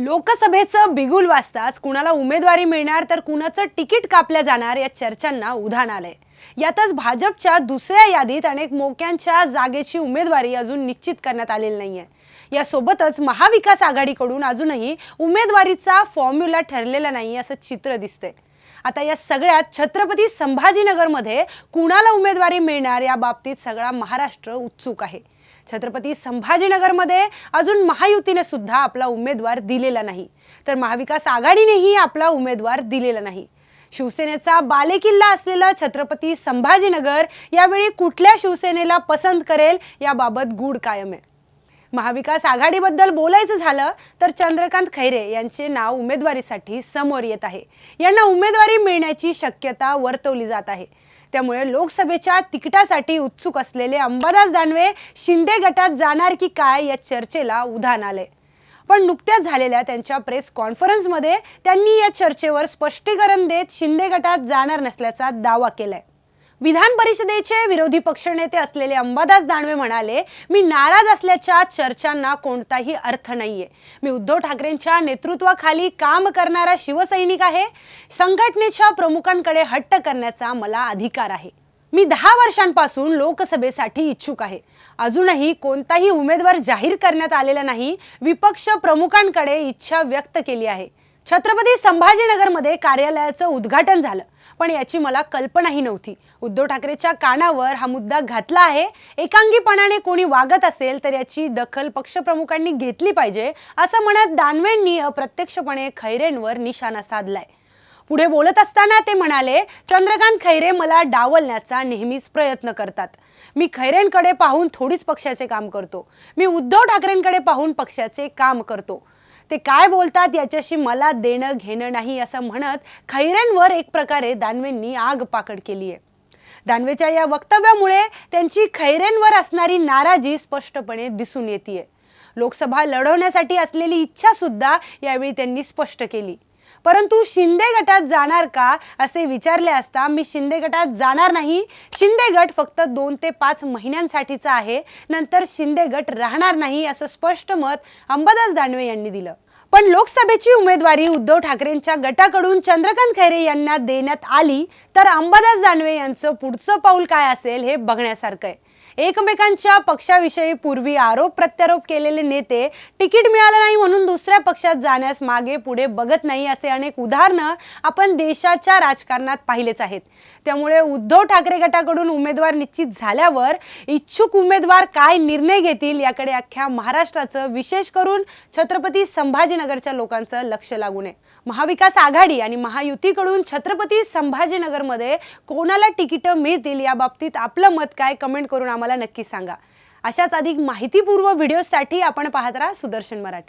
लोकसभेचं बिगुल वाजताच कुणाला उमेदवारी मिळणार तर कुणाचं तिकीट कापल्या जाणार या चर्चांना उधाण आलंय. यातच भाजपच्या दुसऱ्या यादीत अनेक मोक्यांच्या जागेची उमेदवारी अजून निश्चित करण्यात आलेली नाहीये. यासोबतच महाविकास आघाडीकडून अजूनही उमेदवारीचा फॉर्म्युला ठरलेला नाही असं चित्र दिसतंय. आता या सगळ्यात छत्रपती संभाजीनगरमध्ये कुणाला उमेदवारी मिळणार या बाबतीत सगळा महाराष्ट्र उत्सुक आहे. छत्रपती संभाजीनगरमध्ये अजून महायुतीने सुद्धा आपला उमेदवार दिलेला नाही. तर महाविकास आघाडीनेही आपला उमेदवार दिलेला नाही. शिवसेनेचा बालेकिल्ला असलेला छत्रपती संभाजीनगर यावेळी कुठल्या शिवसेनेला पसंत करेल याबाबत गूढ कायम आहे. महाविकास आघाडीबद्दल बोलायचं झालं तर चंद्रकांत खैरे यांचे नाव उमेदवारीसाठी समोर येत आहे. यांना उमेदवारी मिळण्याची शक्यता वर्तवली जात आहे. त्यामुळे लोकसभेच्या तिकिटासाठी उत्सुक असलेले अंबादास दानवे शिंदे गटात जाणार की काय या चर्चेला उधाण आले पण नुकत्याच झालेल्या त्यांच्या प्रेस कॉन्फरन्समध्ये त्यांनी या चर्चेवर स्पष्टीकरण देत शिंदे गटात जाणार नसल्याचा दावा केलाय. विधान परिषदेचे विरोधी पक्षनेते असलेले अंबादास दानवे म्हणाले मी नाराज असल्याच्या चर्चांना कोणताही अर्थ नाहीये. मी उद्धव ठाकरेंच्या नेतृत्वाखाली काम करणारा शिवसैनिक आहे. संघटनेच्या प्रमुखांकडे हट्ट करण्याचा मला अधिकार आहे. मी दहा वर्षांपासून लोकसभेसाठी इच्छुक आहे. अजूनही कोणताही उमेदवार जाहीर करण्यात आलेला नाही. विपक्ष प्रमुखांकडे इच्छा व्यक्त केली आहे. छत्रपती संभाजीनगरमध्ये कार्यालयाचं उद्घाटन झालं. पण याची मला कल्पनाही नव्हती. उद्धव ठाकरेच्या कानावर हा मुद्दा घातला आहे. एकांगीपणाने कोणी वागत असेल तर याची दखल पक्षप्रमुखांनी घेतली पाहिजे असं म्हणत दानवेंनी अप्रत्यक्षपणे खैरेंवर निशाणा साधलाय. पुढे बोलत असताना ते म्हणाले चंद्रकांत खैरे मला डावलण्याचा नेहमीच प्रयत्न करतात. मी खैरेंकडे पाहून थोडीच पक्षाचे काम करतो. मी उद्धव ठाकरेंकडे पाहून पक्षाचे काम करतो. ते काय बोलतात याच्याशी मला देणं घेणं नाही असं म्हणत खैरेंवर एक प्रकारे दानवेंनी आग पाकड केली आहे दानवेच्या या वक्तव्यामुळे त्यांची खैरेंवर असणारी नाराजी स्पष्टपणे दिसून येते लोकसभा लढवण्यासाठी असलेली इच्छा सुद्धा यावेळी त्यांनी स्पष्ट केली. परंतु शिंदे गटात जाणार का असे विचारले असता मी शिंदे गटात जाणार नाही. शिंदे गट फक्त दोन ते पाच महिन्यांसाठीचा आहे. नंतर शिंदे गट राहणार नाही असं स्पष्ट मत अंबादास दानवे यांनी दिलं. पण लोकसभेची उमेदवारी उद्धव ठाकरेंच्या गटाकडून चंद्रकांत खैरे यांना देण्यात आली तर अंबादास दानवे यांचं पुढचं पाऊल काय असेल हे बघण्यासारखं आहे. एकमेकांच्या पक्षाविषयी पूर्वी आरोप प्रत्यारोप केलेले नेते तिकीट मिळालं नाही म्हणून दुसऱ्या पक्षात जाण्यास मागे पुढे बघत नाही असे अनेक उदाहरणं आपण देशाच्या राजकारणात पाहिलेच आहेत. त्यामुळे उद्धव ठाकरे गटाकडून उमेदवार निश्चित झाल्यावर इच्छुक उमेदवार काय निर्णय घेतील याकडे अख्ख्या महाराष्ट्राचं विशेष करून छत्रपती संभाजीनगरच्या लोकांचं लक्ष लागू नये महाविकास आघाडी आणि महायुतीकडून छत्रपती मध्ये कोणाला तिकीट मिळतील या बाबतीत आपलं मत काय कमेंट करून आम्हाला नक्की सांगा. अशाच अधिक माहितीपूर्व व्हिडिओसाठी आपण पाहत राहा सुदर्शन मराठी.